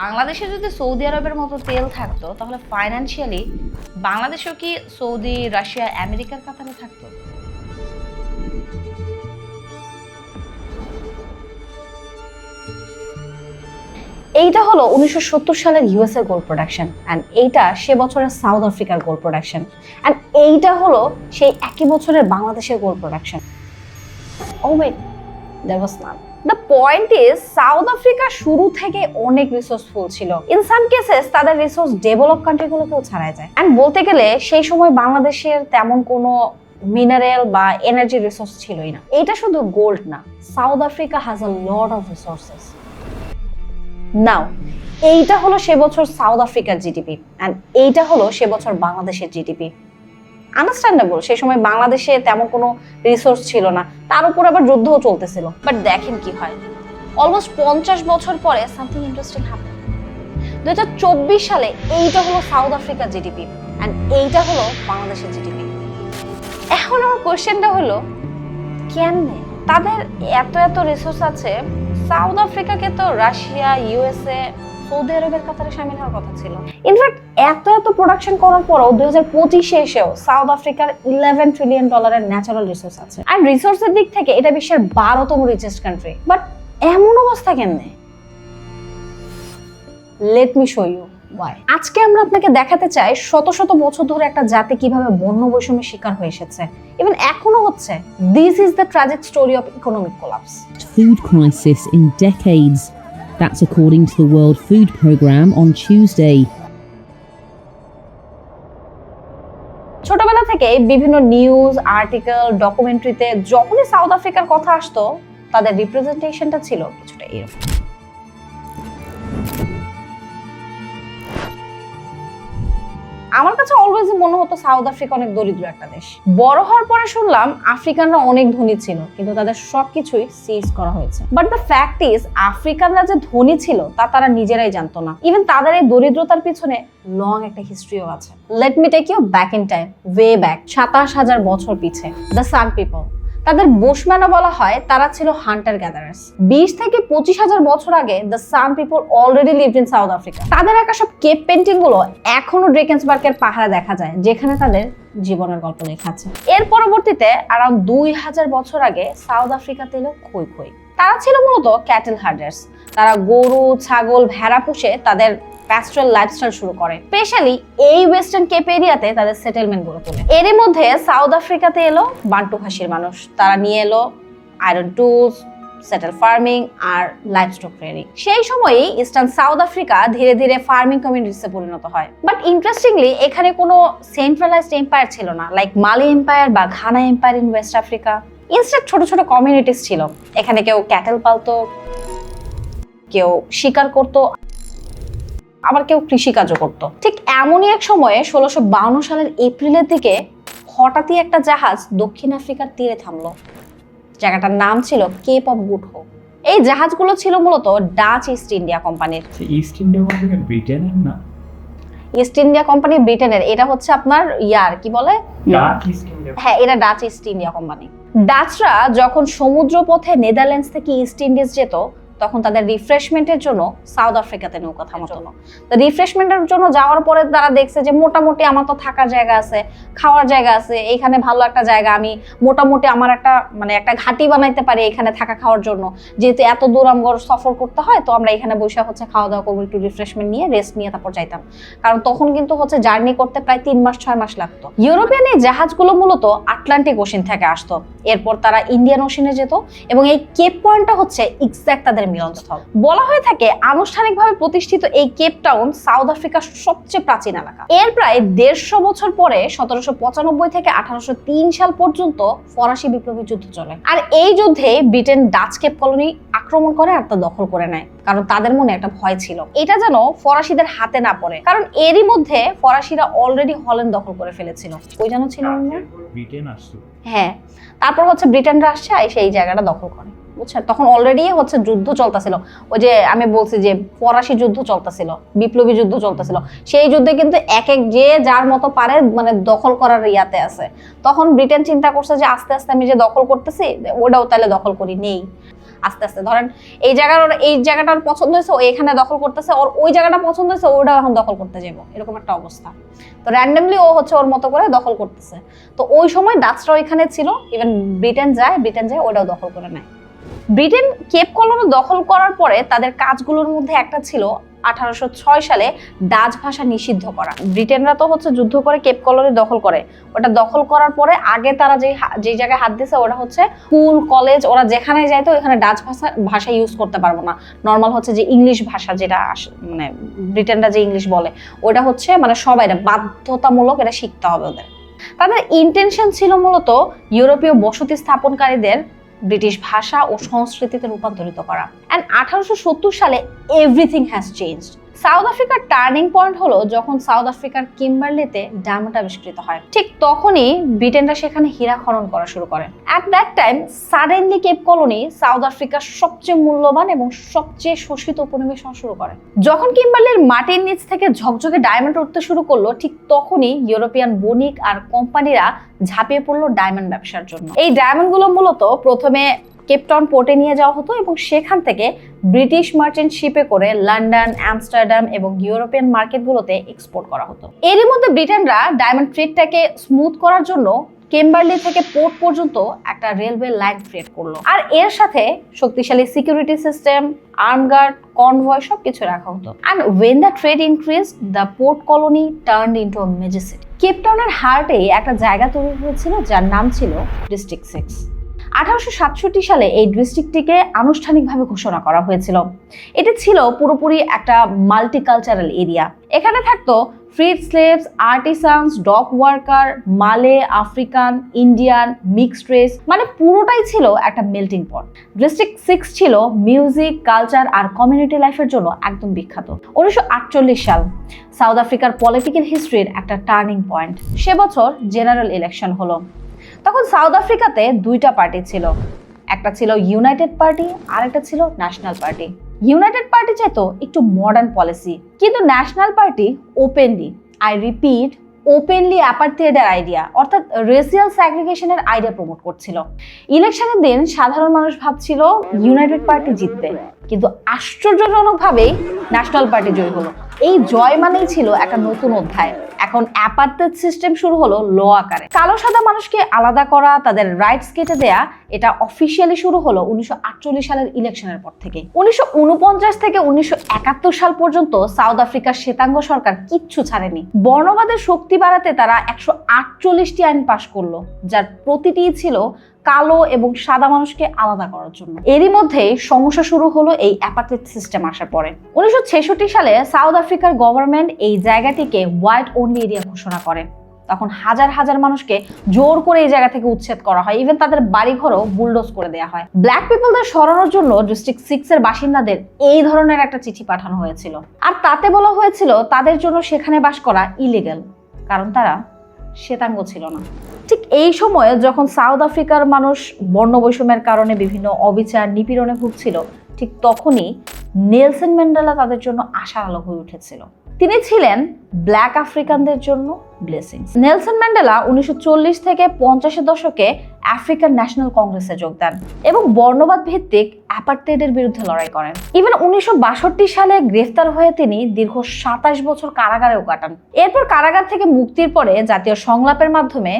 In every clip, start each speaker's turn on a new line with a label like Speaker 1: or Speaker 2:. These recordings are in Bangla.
Speaker 1: বাংলাদেশে যদি সৌদি আরবের মতো তেল থাকতো, তাহলে ফাইন্যান্সিয়ালি বাংলাদেশও কি সৌদি, রাশিয়া আমেরিকার কাতারে থাকতো?
Speaker 2: এইটা হলো উনিশশো সত্তর সালের ইউএস এর গোল্ড প্রোডাকশন অ্যান্ড এইটা সে বছরের সাউথ আফ্রিকার গোল্ড প্রোডাকশন অ্যান্ড এইটা হলো সেই একই বছরের বাংলাদেশের gold production O wait not the point is South Africa শুরু থেকে অনেক রিসোর্সফুল ছিল। ইন সাম কেসেস তাদের রিসোর্স ডেভেলপ কান্ট্রিগুলোকেও ছাড়াই যায়। অ্যান্ড বলতে গেলে, সেই সময় বাংলাদেশের তেমন কোনো মিনারেল বা এনার্জি রিসোর্স ছিলই না। এটা শুধু গোল্ড না South Africa has a lot of resources now এইটা হলো সে বছর সাউথ আফ্রিকার জিডিপি অ্যান্ড এইটা হলো সে বছর বাংলাদেশের জিডিপি আন্ডারস্ট্যান্ডেবল সেই সময় বাংলাদেশে তেমন কোনো রিসোর্স ছিল না। তার উপর আবার যুদ্ধও চলতেছিল। বাট দেখেন কি হয়। অলমোস্ট পঞ্চাশ বছর পরে সামথিং ইন্টারেস্টিং হ্যাপেন দু হাজার চব্বিশ সালে এইটা হলো সাউথ আফ্রিকার জিডিপি অ্যান্ড এইটা হলো বাংলাদেশের জিডিপি এখন আমার কোয়েশ্চেনটা হলো, কেমনে? তাদের এত এত রিসোর্স আছে। সাউথ আফ্রিকাকে তো রাশিয়া ইউএসএ সৌদি আরবের কাতারে সামিল হওয়ার কথা ছিল। ইনফ্যাক্ট এত এত প্রোডাকশন করার পরও দুই হাজার পঁচিশে এসেও সাউথ আফ্রিকার ইলেভেন ট্রিলিয়ন ডলারের ন্যাচারাল রিসোর্স আছে। আর রিসোর্সের দিক থেকে এটা বিশ্বের বারোতম রিচেস্ট কান্ট্রি বাট এমন অবস্থা কেমনে? Let me show you why আজকে আমরা আপনাকে দেখাতে চাই শত শত বছর ধরে একটা জাতি কীভাবে বন্য বৈষম্যের শিকার হয়ে এসেছে। ইভেন এখনও হচ্ছে this is the tragic story of economic collapse
Speaker 3: food crisis in decades. That's according to the World Food Programme on Tuesday.
Speaker 2: ছোটবেলা থেকে বিভিন্ন নিউজ আর্টিকেল ডকুমেন্টারিতে যখনই সাউথ আফ্রিকার কথা আসতো, তাদের রিপ্রেজেন্টেশনটা ছিল কিছুটা এরকম আমার মনে হতো সাউথ আফ্রিকা অনেক দরিদ্র একটা দেশ। বড় হওয়ার পরে শুনলাম আফ্রিকানরা অনেক ধনী ছিল, কিন্তু তাদের সবকিছুই সিজ করা হয়েছে। বাট দ্য ফ্যাক্ট ইজ আফ্রিকানরা যে ধনী ছিল, তা তারা নিজেরাই জানতো না। ইভেন তাদের এই দরিদ্রতার পিছনে লং একটা হিস্ট্রিও আছে। Let me take you back in time way back সাতাশ হাজার বছর পিছে দ্য সান পিপল তাদের বুশম্যানও বলা হয় তারা ছিল হান্টার গ্যাদারার্স বিশ থেকে পঁচিশ হাজার বছর আগে the some people already lived in South Africa তাদের একা সব কেপ পেন্টিংগুলো এখনও ড্রেকেন্সবার্গের পাহাড়ে দেখা যায়, যেখানে তাদের জীবনের গল্প লেখা আছে। এর পরবর্তীতে আরাউন্ড দুই হাজার বছর আগে সাউথ আফ্রিকাতে এলো খই খই। তারা ছিল মূলত ক্যাটেল হার্ডার্স তারা গরু, ছাগল, ভেড়া পুষে তাদের প্যাস্ট্রাল লাইফস্টাইল শুরু করে। স্পেশালি এই ওয়েস্টার্ন কেপ এরিয়াতে তাদের সেটেলমেন্ট গড়ে তোলে। এরই মধ্যে সাউথ আফ্রিকাতে এলো বান্টু ভাষীর মানুষ। তারা নিয়ে এলো আয়রন টুলস সেটেল ফার্মিং আর লাইভস্টক ট্রেডিং সেই সময়ই ইস্টার্ন সাউথ আফ্রিকা ধীরে ধীরে ফার্মিং কমিউনিটিসে পরিণত হয়। বাট ইন্টারেস্টিংলি এখানে কোনো সেন্ট্রালাইজড এম্পায়ার ছিল না লাইক মালি এম্পায়ার বা Ghana empire in West Africa instead ছোট ছোট কমিউনিটিস ছিল। এখানে কেউ ক্যাটেল পালতো, কেউ শিকার করতো। আবার কেউ কৃষিকাজও করতো। ঠিক এমনই এক সময়ে ষোলোশো সালের এপ্রিলের দিকে হঠাৎই একটা জাহাজ দক্ষিণ আফ্রিকার তীরে থামলো। জায়গাটার নাম ছিল কেপ অফ গুড হোপ। এই জাহাজগুলো ছিল মূলত ডাচ ইস্ট ইন্ডিয়া কোম্পানির।
Speaker 4: ইস্ট ইন্ডিয়া কোম্পানি ব্রিটেনের না?
Speaker 2: ইস্ট ইন্ডিয়া কোম্পানি ব্রিটেনের এটা হচ্ছে আপনার ইয়ার কি বলে? হ্যাঁ এটা ডাচ ইস্ট ইন্ডিয়া কোম্পানি। ডাচরা যখন সমুদ্র পথে নেদারল্যান্ডস থেকে ইস্ট ইন্ডিজ যেত তখন তাদের রিফ্রেশমেন্টের জন্য সাউথ আফ্রিকাতে নৌকা থামাতো তো। রিফ্রেশমেন্টের জন্য যাওয়ার পরে তারা দেখছে যে মোটামুটি আমার তো থাকার জায়গা আছে খাওয়ার জায়গা আছে এইখানে ভালো একটা জায়গা আমি মোটামুটি আমার একটা মানে একটা ঘাঁটি বানাইতে পারি এখানে থাকা খাওয়ার জন্য। যেহেতু এত দূর আমগর সফর করতে হয় তো আমরা এখানে বসে হচ্ছে খাওয়া দাওয়া করব একটু রিফ্রেশমেন্ট নিয়ে রেস্ট নিয়ে তারপর যাইতাম। কারণ তখন কিন্তু হচ্ছে জার্নি করতে প্রায় তিন মাস ছয় মাস লাগতো। ইউরোপিয়ান এই জাহাজগুলো মূলত আটলান্টিক ওশিন থেকে আসতো। এরপর তারা ইন্ডিয়ান ওশিনে যেত এবং এই কেপ পয়েন্টটা হচ্ছে এক্স্যাক্ট তাদের মিলনস্থল বলা হয়ে থাকে আনুষ্ঠানিকভাবে প্রতিষ্ঠিত এই কেপ টাউন সাউথ আফ্রিকার সবচেয়ে প্রাচীন এলাকা। এর প্রায় দেড়শো বছর পরে সতেরোশো পঁচানব্বই থেকে আঠারোশো তিন সাল পর্যন্ত ফরাসি বিপ্লবী যুদ্ধ চলে। আর এই যুদ্ধে ব্রিটেন ডাচ কেপ কলোনি আক্রমণ করে আর তা দখল করে নেয় কারণ তাদের মনে একটা ভয় ছিল। এটা যেন ফরাসিদের হাতে না পড়ে কারণ এরই মধ্যে ফরাসিরা অলরেডি হল্যান্ড দখল করে ফেলেছিল। ওই যেন ছিল
Speaker 4: ব্রিটেন
Speaker 2: হ্যাঁ তারপর হচ্ছে ব্রিটেনরা আসছে এসে এই জায়গাটা দখল করে। বুঝছেন? তখন অলরেডি হচ্ছে যুদ্ধ চলতেছিল। ওই যে আমি বলছি যে ফরাসি যুদ্ধ চলতেছিল, বিপ্লবী যুদ্ধ চলতেছিল। সেই যুদ্ধে কিন্তু এক এক যে যার মতো পারে মানে দখল করার ইয়াতে আছে। তখন ব্রিটেন চিন্তা করছে যে আস্তে আস্তে আমি যে দখল করতেছি, ওটাও তাহলে দখল করি নেই। আস্তে আস্তে ধরেন এই জায়গার ওর এই জায়গাটা ওর পছন্দ হয়েছে, ও এখানে দখল করতেছে, ওর ওই জায়গাটা পছন্দ হয়েছে, ওটাও এখন দখল করতে যাব এরকম একটা অবস্থা। তো র্যান্ডমলি ও হচ্ছে ওর মতো করে দখল করতেছে। তো ওই সময় ডাচরা ওইখানে ছিল ইভেন ব্রিটেন যায় ব্রিটেন যায়, ওটাও দখল করে নেয়। ব্রিটেন কেপ কলোনি দখল করার পরে তাদের কাজগুলোর মধ্যে একটা ছিল আঠারোশো ছয় সালে ডাচ ভাষা নিষিদ্ধ করা। ব্রিটেনরা তো হচ্ছে যুদ্ধ করে কেপ কলোনি দখল করে। ওটা দখল করার পরে আগে তারা যে যে জায়গায় হাত দিছে ওটা হচ্ছে স্কুল, কলেজ, ওরা যেখানে যায় তো ওখানে ডাচ ভাষা ভাষা ইউজ করতে পারব না। নর্মাল হচ্ছে যে ইংলিশ ভাষা যেটা মানে ব্রিটেনরা যে ইংলিশ বলে, ওটা হচ্ছে মানে সবাই বাধ্যতামূলক এটা শিখতে হবে ওদের। তাদের ইন্টেনশন ছিল মূলত ইউরোপীয় বসতি স্থাপনকারীদের ব্রিটিশ ভাষা ও সংস্কৃতিতে রূপান্তরিত করা। অ্যান্ড আঠারোশো সত্তর সালে এভরিথিং হ্যাজ চেঞ্জড সাউথ আফ্রিকার টার্নিং পয়েন্ট হলো যখন সাউথ আফ্রিকার কিম্বারলিতে ডায়মন্ড আবিষ্কৃত হয়। ঠিক তখনই ব্রিটেনরা সেখানে হীরা খনন করা শুরু করে। At that time suddenly Cape colony South আফ্রিকার সবচেয়ে মূল্যবান এবং সবচেয়ে শোষিত উপনিবেশ হওয়া শুরু করে। যখন কিম্বারলির মাটির নিচ থেকে ঝকঝকে ডায়মন্ড উঠতে শুরু করল, ঠিক তখনই ইউরোপিয়ান বণিক আর কোম্পানিরা ঝাঁপিয়ে পড়ল ডায়মন্ড ব্যবসার জন্য। এই ডায়মন্ডগুলো মূলত প্রথমে কেপটাউন পোর্টে নিয়ে যাওয়া হতো এবং সেখান থেকে ব্রিটিশ মার্চেন্ট শিপে করে লন্ডন, আমস্টারডাম এবং ইউরোপিয়ান মার্কেটগুলোতে এক্সপোর্ট করা হতো। এরই মধ্যে ব্রিটেনরা ডায়মন্ড ট্রেডটাকে স্মুথ করার জন্য কেম্বারলি থেকে পোর্ট পর্যন্ত একটা রেলওয়ে লাইন ক্রিয়েট করল। আর এর সাথে শক্তিশালী সিকিউরিটি সিস্টেম আর্মগার্ড কনভয় সব কিছু রাখা হতো। And when the trade increase the port colony turn into to major city কেপটাউনের হার্টে একটা জায়গা তৈরি হয়েছিল যার নাম ছিল ডিস্ট্রিক্ট সিক্স আঠারোশো সাতষট্টি সালে এই ডিস্ট্রিক্টটিকে আনুষ্ঠানিকভাবে ঘোষণা করা হয়েছিল। এটি ছিল পুরোপুরি একটা মাল্টিকালচারাল এরিয়া। এখানে থাকতো freed slaves, artisans dock worker, Malay, African, Indian, mixed race মানে পুরোটাই ছিল একটা মেল্টিং পট। ডিস্ট্রিক্ট সিক্স ছিল মিউজিক, কালচার আর কমিউনিটি লাইফের জন্য একদম বিখ্যাত। উনিশশো আটচল্লিশ সাল সাউথ আফ্রিকার পলিটিক্যাল হিস্ট্রির একটা টার্নিং পয়েন্ট। সে বছর জেনারেল ইলেকশন হলো। তখন সাউথ আফ্রিকাতে দুইটা পার্টি ছিল। একটা ছিল ইউনাইটেড পার্টি আর একটা ছিল ন্যাশনাল পার্টি। ইউনাইটেড পার্টি চাইতো একটু মডার্ন পলিসি কিন্তু national party openly I repeat openly অ্যাপার্থিয়েডের idea অর্থাৎ রেসিয়াল স্যাগ্রিগেশনের আইডিয়া প্রমোট করছিল। ইলেকশনের দিন সাধারণ মানুষ ভাবছিল ইউনাইটেড পার্টি জিতবে। কিন্তু আশ্চর্যজনকভাবেই ন্যাশনাল পার্টি জয় হলো। এই জয় মানেই ছিল একটা নতুন অধ্যায়। এখন অ্যাপার্থেড সিস্টেম শুরু হলো ল আকারে। কালো সাদা মানুষকে আলাদা করা, তাদের রাইটস কেটে দেয়া, এটা অফিসিয়ালি শুরু হলো উনিশশো আটচল্লিশ সালের ইলেকশনের পর থেকে উনিশশো ঊনপঞ্চাশ থেকে উনিশশো একাত্তর সাল পর্যন্ত সাউথ আফ্রিকার শ্বেতাঙ্গ সরকার কিচ্ছু ছাড়েনি। বর্ণবাদের শক্তি বাড়াতে তারা একশো আটচল্লিশটি আইন পাশ করল, যার প্রতিটি ছিল কালো এবং সাদা মানুষকে আলাদা করার জন্য। এরই মধ্যে সমস্যা শুরু হলো এই অ্যাপার্থেড সিস্টেম আসার পরে। উনিশশো ছেষট্টি সালে সাউথ আফ্রিকার গভর্নমেন্ট এই জায়গাটিকে হোয়াইট অনলি এরিয়া ঘোষণা করে। তখন হাজার হাজার মানুষকে জোর করে এই জায়গা থেকে উচ্ছেদ করা হয়। ইভেন তাদের বাড়িঘরও বুলডোজ করে দেওয়া হয়। ব্ল্যাক পিপলদের সরানোর জন্য ডিস্ট্রিক্ট সিক্স এর বাসিন্দাদের এই ধরনের একটা চিঠি পাঠানো হয়েছিল। আর তাতে বলা হয়েছিল তাদের জন্য সেখানে বাস করা ইলিগেল কারণ তারা শ্বেতাঙ্গ ছিল না। ঠিক এই সময়ে যখন সাউথ আফ্রিকার মানুষ বর্ণ বৈষম্যের কারণে বিভিন্ন অবিচার, নিপীড়নে ভুগছিল, ঠিক তখনই নেলসন ম্যান্ডেলা তাদের জন্য আশার আলো হয়ে উঠেছিল। তিনি ছিলেন ব্ল্যাক আফ্রিকানদের জন্য ব্লেসিংস। নেলসন ম্যান্ডেলা উনিশশো চল্লিশ থেকে পঞ্চাশের দশকে আফ্রিকান ন্যাশনাল কংগ্রেসে যোগ দেন এবং বর্ণবাদ ভিত্তিক অ্যাপার্টেডের বিরুদ্ধে লড়াই করেন। ইভেন উনিশশো বাষট্টি সালে গ্রেফতার হয়ে তিনি দীর্ঘ সাতাশ বছর কারাগারেও কাটান। এরপর কারাগার থেকে মুক্তির পরে জাতীয় সংলাপের মাধ্যমে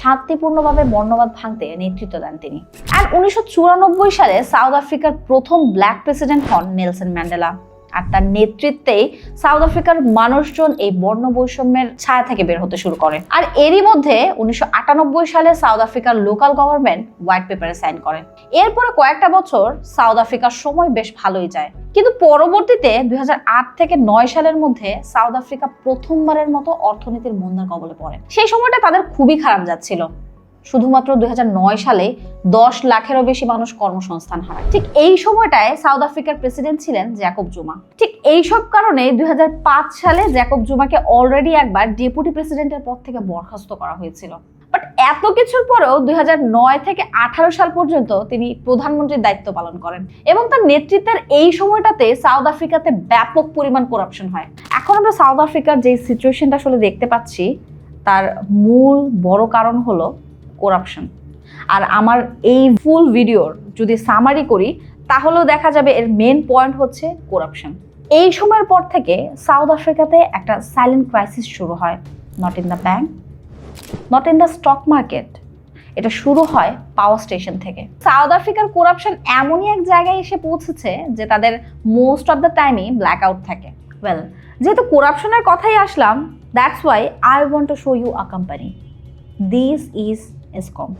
Speaker 2: শান্তিপূর্ণভাবে বর্ণবাদ ভাঙতে নেতৃত্ব দেন তিনি। আর উনিশশো চুরানব্বই সালে সাউথ আফ্রিকার প্রথম ব্ল্যাক প্রেসিডেন্ট হন নেলসন ম্যান্ডেলা। আর তার নেতৃত্বেই সাউথ আফ্রিকার মানুষজন এই বর্ণ বৈষম্যের ছায়া থেকে বের হতে শুরু করে আর এরই মধ্যে উনিশশো আটানব্বই সালে সাউথ আফ্রিকার লোকাল গভর্নমেন্ট হোয়াইট পেপারে সাইন করে। এরপরে কয়েকটা বছর সাউথ আফ্রিকার সময় বেশ ভালোই যায়। কিন্তু পরবর্তীতে দুই হাজার আট থেকে নয় সালের মধ্যে সাউথ আফ্রিকা প্রথমবারের মতো অর্থনীতির মন্দার কবলে পড়ে। সেই সময়টা তাদের খুবই খারাপ যাচ্ছিল। শুধুমাত্র দুই হাজার নয় সালে দশ লাখেরও বেশি মানুষ কর্মসংস্থান হারায়। ঠিক এই সময়টায় সাউথ আফ্রিকার প্রেসিডেন্ট ছিলেন জ্যাকব জুমা। ঠিক এই সব কারণে দুই হাজার পাঁচ সালে জ্যাকব জুমাকে অলরেডি একবার ডেপুটি প্রেসিডেন্টের পদ থেকে বরখাস্ত করা হয়েছিল। বাট এত কিছুর পরেও দু হাজার নয় থেকে আঠারো সাল পর্যন্ত তিনি প্রধানমন্ত্রীর দায়িত্ব পালন করেন এবং তার নেতৃত্বের এই সময়টাতে সাউথ আফ্রিকাতে ব্যাপক পরিমাণ করাপশন হয়। এখন আমরা সাউথ আফ্রিকার যে সিচুয়েশনটা আসলে দেখতে পাচ্ছি, তার মূল বড় কারণ হলো করাপশন আর আমার এই ফুল ভিডিওর যদি সামারি করি, তাহলেও দেখা যাবে এর মেন পয়েন্ট হচ্ছে করাপশন এই সময়ের পর থেকে সাউথ আফ্রিকাতে একটা সাইলেন্ট ক্রাইসিস শুরু হয় not in the bank not in the stock market এটা শুরু হয় পাওয়ার স্টেশন থেকে। সাউথ আফ্রিকার করাপশন এমনই এক জায়গায় এসে পৌঁছেছে যে তাদের মোস্ট অফ দ্য টাইমই ব্ল্যাক আউট থাকে। ওয়েল যেহেতু করাপশনের কথাই আসলাম that's why I want to show you a company this is Eskom.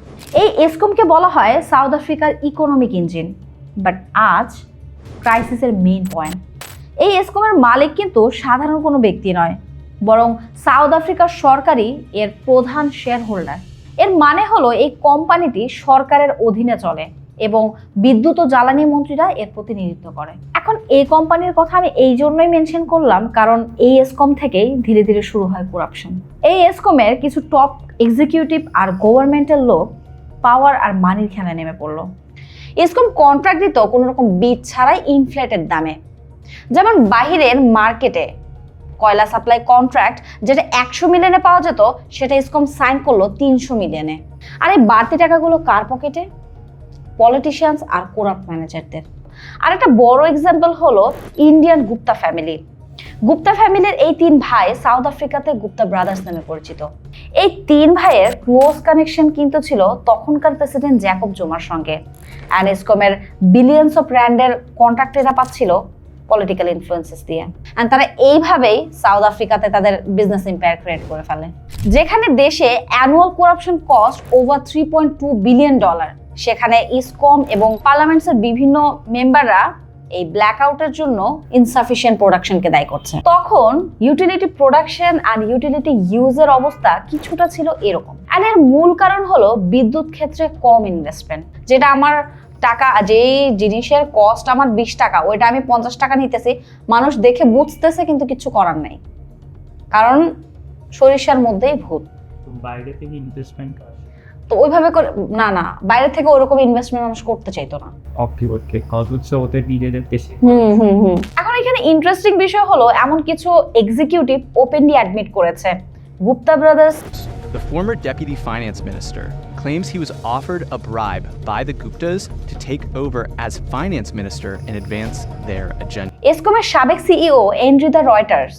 Speaker 2: এই এসকমকে বলা হয় সাউথ আফ্রিকার ইকোনমিক ইঞ্জিন বাট আজ ক্রাইসিসের মেইন পয়েন্ট এই এসকমের মালিক কিন্তু সাধারণ কোনো ব্যক্তি নয়, বরং সাউথ আফ্রিকার সরকারই এর প্রধান শেয়ার হোল্ডার এর মানে হলো এই কোম্পানিটি সরকারের অধীনে চলে। এবং বিদ্যুৎ ও জ্বালানি মন্ত্রীরা এর প্রতিনিধিত্ব করে এখন এই কোম্পানির কথা আমি এই জন্যই মেনশন করলাম, কারণ এই এসকম থেকেই ধীরে ধীরে শুরু হয় করাপশন এই এসকমের কিছু টপ এক্সিকিউটিভ আর গভর্নমেন্টের লোক পাওয়ার আর মানির খেলায় নেমে পড়ল। এসকম কন্ট্রাক্ট দিত কোনো রকম বীজ ছাড়াই ইনফ্লেটেড দামে। যেমন বাহিরের মার্কেটে কয়লা সাপ্লাই কন্ট্রাক্ট যেটা একশো মিলিয়নে পাওয়া যেত, সেটা ইসকম সাইন করল তিনশো মিলিয়নে আর এই বাড়তি টাকাগুলো কার পকেটে পলিটিশিয়ানস আর কোরাপ্ট ম্যানেজারদের আর একটা বড় এক্সাম্পল হলো ইন্ডিয়ান গুপ্তা ফ্যামিলি গুপ্তা ফ্যামিলির এই তিন ভাই সাউথ আফ্রিকাতে গুপ্তা ব্রাদার্স নামে পরিচিত। এই তিন ভাইয়ের ক্লোজ কানেকশন কিন্তু ছিল তখনকার প্রেসিডেন্ট জ্যাকব জোমার সঙ্গে। অ্যানেসকমের বিলিয়ন্স অফ র্যান্ডের কন্ট্রাক্ট এরা পাচ্ছিল পলিটিক্যাল ইনফ্লুয়েন্সেস দিয়ে। অ্যান্ড তারা এইভাবেই সাউথ আফ্রিকাতে তাদের বিজনেস এম্পায়ার ক্রিয়েট করে ফেলে। যেখানে দেশে annual corruption cost over three point two billion dollar সেখানে ইসকম এবং পার্লামেন্টসের বিভিন্ন মেম্বাররা এই ব্ল্যাক আউটের জন্য ইনসাফিসিয়েন্ট প্রোডাকশনকে দায়ী করছে। তখন ইউটিলিটি প্রোডাকশন আর ইউটিলিটি ইউজের অবস্থা কিছুটা ছিল এরকম। আর এর মূল কারণ হলো বিদ্যুৎ ক্ষেত্রে কম ইনভেস্টমেন্ট যেটা আমার টাকা যেই জিনিসের কস্ট আমার বিশ টাকা, ওইটা আমি পঞ্চাশ টাকা নিতেছি, মানুষ দেখে বুঝতেছে কিন্তু কিছু করার নাই। কারণ সরিষার মধ্যেই ভূত।
Speaker 4: বাইরে থেকে ইনভেস্টমেন্ট
Speaker 2: তো ওইভাবে করে না না বাইরে থেকে ওরকম ইনভেস্টমেন্ট মানুষ করতে চাইতো না।
Speaker 4: অক্টোবরকে কত হচ্ছে ওদের নিজেদের দেশে।
Speaker 2: হুম হুম হুম। এখন এখানে ইন্টারেস্টিং বিষয় হলো এমন কিছু এক্সিকিউটিভ ওপেনলি অ্যাডমিট করেছে। Gupta brothers
Speaker 5: The former deputy finance minister claims he was offered a bribe by the Guptas to take over as finance minister and advance their agenda.
Speaker 2: এসকমের সাবেক সিইও এন্ড্রিদা রয়টার্স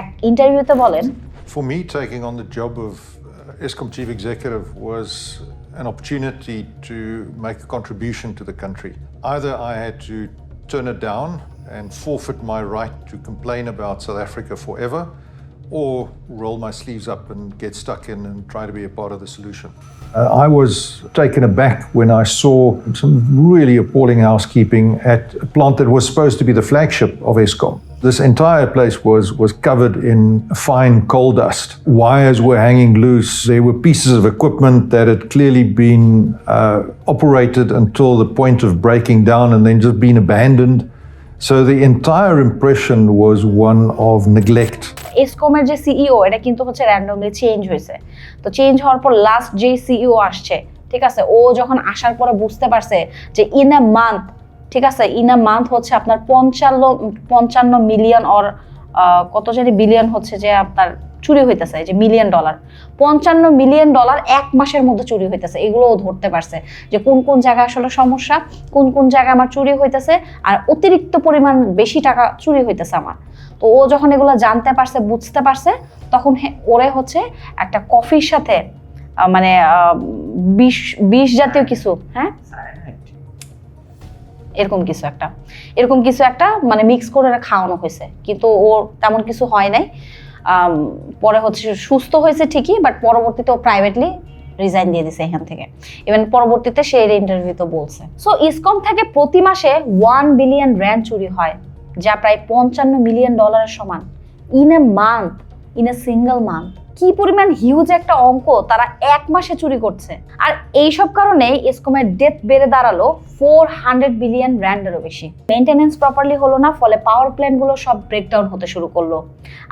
Speaker 2: এক ইন্টারভিউতে বলেন
Speaker 6: For me, taking on the job of ESCOM chief executive was an opportunity to make a contribution to the country. Either I had to turn it down and forfeit my right to complain about South Africa forever, or roll my sleeves up and get stuck in and try to be a part of the solution. Uh, I was taken aback when I saw some really appalling housekeeping at a plant that was supposed to be the flagship of ESCOM. This entire place was, was covered in fine coal dust. Wires were hanging loose. There were pieces of equipment that had clearly been uh, operated until the point of breaking down and then just been abandoned. So the entire impression was one of neglect.
Speaker 2: এসকমের যে সিইও এটা কিন্তু হচ্ছে র্যান্ডমলি চেঞ্জ হয়েছে তো চেঞ্জ হওয়ার পর লাস্ট যে সিইও আসছে ঠিক আছে ও যখন আসার পরে বুঝতে পারছে যে ইন আ মান্থ ঠিক আছে ইন আ মান্থ হচ্ছে আপনার পঞ্চান্ন পঞ্চান্ন মিলিয়ন অর কত জানি বিলিয়ন হচ্ছে যে আপনার চুরি হইতেছে যে মিলিয়ন ডলার পঞ্চান্ন মিলিয়ন ডলার এক মাসের মধ্যে চুরি হইতেছে এগুলো ধরতে পারছে যে কোন কোন জায়গায় আসলে সমস্যা, কোন কোন জায়গায় আমার চুরি হইতেছে, আর অতিরিক্ত পরিমাণ বেশি টাকা চুরি হইতেছে আমার। তো ও যখন এগুলো জানতে পারছে, বুঝতে পারছে, তখন ওরে হচ্ছে একটা কফির সাথে মানে বিষ বিষ জাতীয় কিছু হ্যাঁ? এরকম কিছু একটা। এরকম কিছু একটা মানে মিক্স করে খাওয়ানো হয়েছে। কিন্তু ওর তেমন কিছু হয় নাই। পরে হচ্ছে সুস্থ হয়েছে ঠিকই বাট পরবর্তীতে ও প্রাইভেটলি রিজাইন দিয়ে দিছে এখান থেকে। ইভেন পরবর্তীতে সে এর ইন্টারভিউতে বলছে। সো ইসকম থেকে প্রতি মাসে ওয়ান বিলিয়ন র্যান্ড চুরি হয়, যা প্রায় পঞ্চান্ন মিলিয়ন ডলারের সমান। In a month in a single month কি পরিমাণ হিউজ একটা অঙ্ক তারা এক মাসে চুরি করছে। আর এইসব কারণে ইসকমের ডেথ বেড়ে দাঁড়াল ফোর হান্ড্রেড বিলিয়ন র্যান্ডেরও বেশি। মেনটেনেন্স প্রপারলি হলো না, ফলে পাওয়ার প্ল্যান্টগুলো সব ব্রেকডাউন হতে শুরু করল।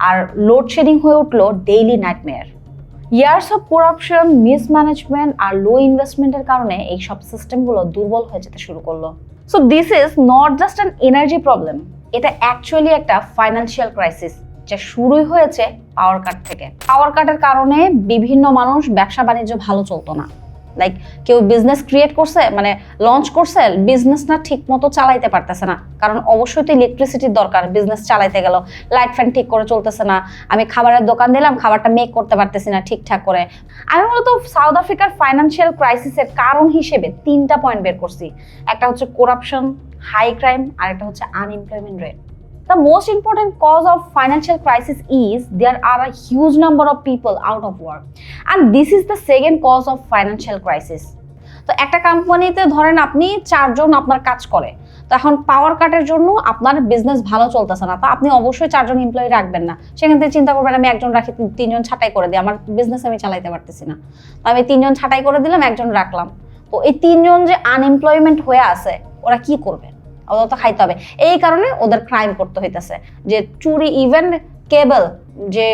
Speaker 2: আর লোডশেডিং হয়ে উঠল daily nightmare years of corruption mismanagement R low ইনভেস্টমেন্টের কারণে এই সব সিস্টেমগুলো দুর্বল হয়ে যেতে শুরু করল। So this is not just an energy problem এটা অ্যাকচুয়ালি একটা ফাইন্যান্সিয়াল ক্রাইসিস যা শুরুই হয়েছে পাওয়ার কাট থেকে। পাওয়ার কাটের কারণে বিভিন্ন মানুষ ব্যবসা বাণিজ্য ভালো চলতো না। লাইক কেউ বিজনেস ক্রিয়েট করছে মানে লঞ্চ করছে বিজনেস না ঠিক মতো চালাইতে পারতেছে না। কারণ অবশ্যই তো ইলেকট্রিসিটির দরকার বিজনেস চালাইতে গেল লাইট ফ্যান ঠিক করে চলতেছে না। আমি খাবারের দোকান দিলাম, খাবারটা মেক করতে পারতেছি না ঠিকঠাক করে। আমি মূলত সাউথ আফ্রিকার ফাইন্যান্সিয়াল ক্রাইসিসের কারণ হিসেবে তিনটা পয়েন্ট বের করছি। একটা হচ্ছে করাপশন হাই ক্রাইম আর একটা হচ্ছে unemployment rate The most important cause of financial crisis is there are a huge number of people out of work. And this is the second cause of financial crisis. তো একটা কোম্পানিতে ধরেন আপনি চারজন আপনার কাজ করে। তো এখন পাওয়ার কাটের জন্য আপনার বিজনেস ভালো চলতেছে না। তো আপনি অবশ্যই চারজন এমপ্লয়ি রাখবেন না। সেখান থেকে চিন্তা করবেন, আমি একজন রাখি তিন- তিনজন ছাঁটাই করে দিই। আমার বিজনেস আমি চালাইতে পারতেছি না। তো আমি তিনজন ছাঁটাই করে দিলাম, একজন রাখলাম। তো এই তিনজন যে আনএমপ্লয়মেন্ট হয়ে আছে, ওরা কি করবে? ওদের খাইতে হবে। এই কারণে ওদের ক্রাইম করতে হইতেছে। যে চুরি ইভেন কেবল যে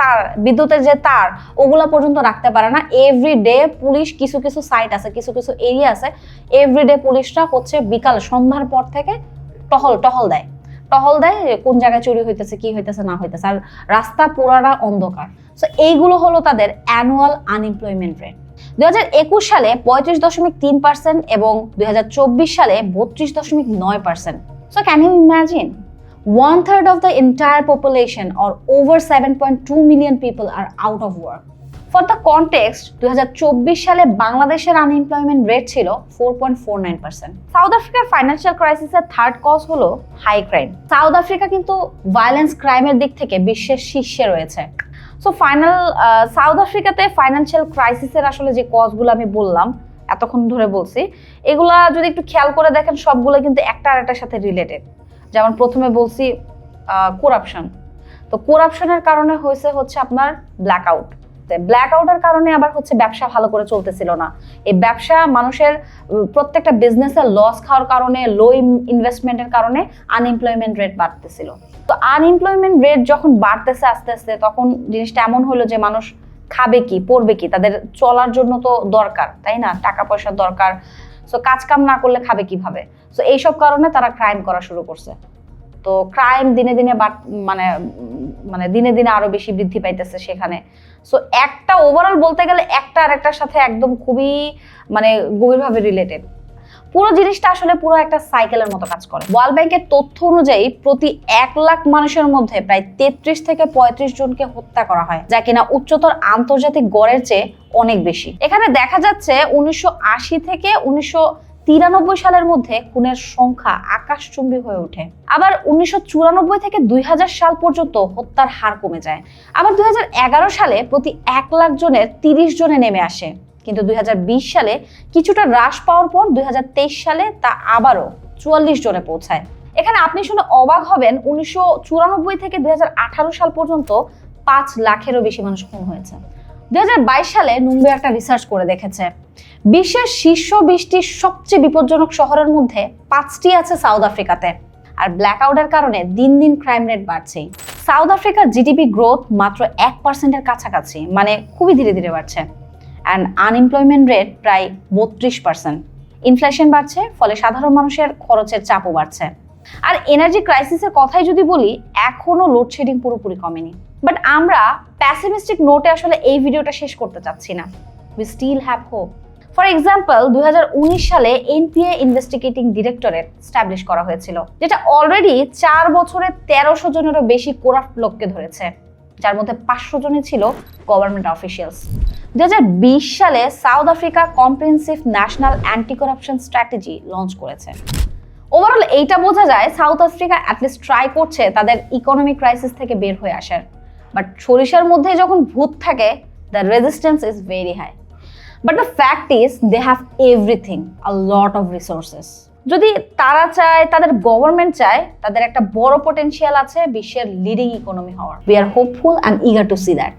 Speaker 2: তার, বিদ্যুতের যে তার, ওগুলা পর্যন্ত রাখতে পারে না। এভরি ডে পুলিশ কিছু কিছু সাইট আছে, কিছু কিছু এরিয়া আছে। এভরি ডে পুলিশরা হচ্ছে বিকাল, সন্ধ্যার পর থেকে টহল টহল দেয়। টহল দেয় কোন জায়গায় চুরি হইতেছে, কি হইতেছে, না হইতেছে। আর রাস্তা পুরাটা অন্ধকার। সো এইগুলো হলো তাদের অ্যানুয়াল আনএমপ্লয়মেন্ট রেট একুশ সালে পঁয়ত্রিশ দশমিক তিন পার্সেন্ট এবং দুই হাজার চব্বিশ সালে বত্রিশ দশমিক নয় percent so can you imagine of the entire population or over seven point two million people are out of work for the context দুই সালে বাংলাদেশের আনএমপ্লয়মেন্ট রেট ছিল four point four nine percent South আফ্রিকার ফাইন্যান্সিয়াল ক্রাইসিসের থার্ড কজ হলো হাই ক্রাইম সাউথ আফ্রিকা কিন্তু ভায়োলেন্স ক্রাইমের দিক থেকে বিশ্বের শীর্ষে রয়েছে। সো ফাইনাল সাউথ আফ্রিকাতে ফাইন্যান্সিয়াল ক্রাইসিসের আসলে যে কজগুলো আমি বললাম, এতক্ষণ ধরে বলছি, এগুলা যদি একটু খেয়াল করে দেখেন, সবগুলো কিন্তু একটা আর একটার সাথে রিলেটেড যেমন প্রথমে বলছি করাপশন তো করাপশনের কারণে হয়েছে হচ্ছে আপনার ব্ল্যাক আউট ব্ল্যাক আউটের কারণে আবার হচ্ছে ব্যবসা ভালো করে চলতেছিল না। এই ব্যবসা মানুষের প্রত্যেকটা বিজনেসের লস খাওয়ার কারণে লো ইনভেস্টমেন্টের কারণে আনএমপ্লয়মেন্ট রেট বাড়তেছিল। তো আনএমপ্লয়মেন্ট রেট যখন বাড়তেছে আস্তে আস্তে, তখন জিনিসটা এমন হলো যে মানুষ খাবে কি, পড়বে কি, তাদের চলার জন্য তো দরকার, তাই না? টাকা পয়সার দরকার। সো কাজ কাম না করলে খাবে কীভাবে? সো এইসব কারণে তারা ক্রাইম করা শুরু করছে। তো ক্রাইম দিনে দিনে মানে মানে দিনে দিনে আরও বেশি বৃদ্ধি পাইতেছে সেখানে। সো একটা ওভারঅল বলতে গেলে একটা আর একটার সাথে একদম খুবই মানে গভীরভাবে রিলেটেড পুরো জিনিসটা আসলে পুরো একটা সাইকেলের মতো কাজ করে। ওয়ার্ল্ড ব্যাংকের তথ্য অনুযায়ী প্রতি এক লাখ মানুষের মধ্যে প্রায় তেত্রিশ থেকে পঁয়ত্রিশ জনকে হত্যা করা হয়, যা কিনা উচ্চতর আন্তর্জাতিক গড়ের চেয়ে অনেক বেশি। এখানে দেখা যাচ্ছে উনিশশো আশি থেকে উনিশশো তিরানব্বই সালের মধ্যে খুনের সংখ্যা আকাশচুম্বী হয়ে ওঠে। আবার উনিশশো চুরানব্বই থেকে দুই সাল পর্যন্ত হত্যার হার কমে যায়। আবার দুই সালে প্রতি এক লাখ জনের তিরিশ জনে নেমে আসে। কিন্তু দুই হাজার বিশ সালে কিছুটা হ্রাস পাওয়ার পর দুই হাজার তেইশ সালে তা আবারও চুয়াল্লিশ জনে পৌঁছায়। এখানে আপনি শুনে অবাক হবেন, উনিশশো চুরানব্বই থেকে দুই হাজার আঠারো সাল পর্যন্ত পাঁচ লাখেরও বেশি মানুষ খুন হয়েছে। দু হাজার বাইশ সালে নুম্বে একটা রিসার্চ করে দেখেছে। বিশ্বের শীর্ষ বিশটি সবচেয়ে বিপজ্জনক শহরের মধ্যে পাঁচটি আছে সাউথ আফ্রিকাতে। আর ব্ল্যাক আউটের কারণে দিন দিন ক্রাইম রেট বাড়ছেই। সাউথ আফ্রিকার জিডিপি গ্রোথ মাত্র এক পার্সেন্টের কাছাকাছি মানে খুবই ধীরে ধীরে বাড়ছে। অ্যান্ড আনএমপ্লয়মেন্ট রেট প্রায় বত্রিশ পার্সেন্ট ইনফ্লেশন বাড়ছে, ফলে সাধারণ মানুষের খরচের চাপও বাড়ছে। আর এনার্জি ক্রাইসিসের কথাই যদি বলি, এখনও লোডশেডিং পুরোপুরি কমেনি। বাট আমরা প্যাসিমিস্টিক নোটে আসলে এই ভিডিওটা শেষ করতে চাচ্ছি না। We still have hope for example দুই সালে এনপিএ ইনভেস্টিগেটিং ডিরেক্টরেট স্ট্যাবলিশ করা হয়েছিল, যেটা অলরেডি চার বছরে তেরোশো জনেরও বেশি কোরাপ্ট লোককে ধরেছে, যার মধ্যে পাঁচশো জনই ছিল গভর্নমেন্ট অফিসিয়ালস দুহাজার বিশ সালে South Africa comprehensive national anti corruption strategy launch করেছে। ওভারঅল এইটা বোঝা যায় সাউথ আফ্রিকা অ্যাটলিস্ট ট্রাই করছে তাদের ইকোনমিক ক্রাইসিস থেকে বের হয়ে আসার। বাট সরিষার মধ্যে যখন ভূত থাকে the resistance is very high but the fact is they have everything a lot of resources যদি তারা চায়, তাদের গভর্নমেন্ট চায়, তাদের একটা বড় পটেনশিয়াল আছে, বিশ্বের লিডিং ইকোনমি হওয়ার। We are hopeful and eager to see that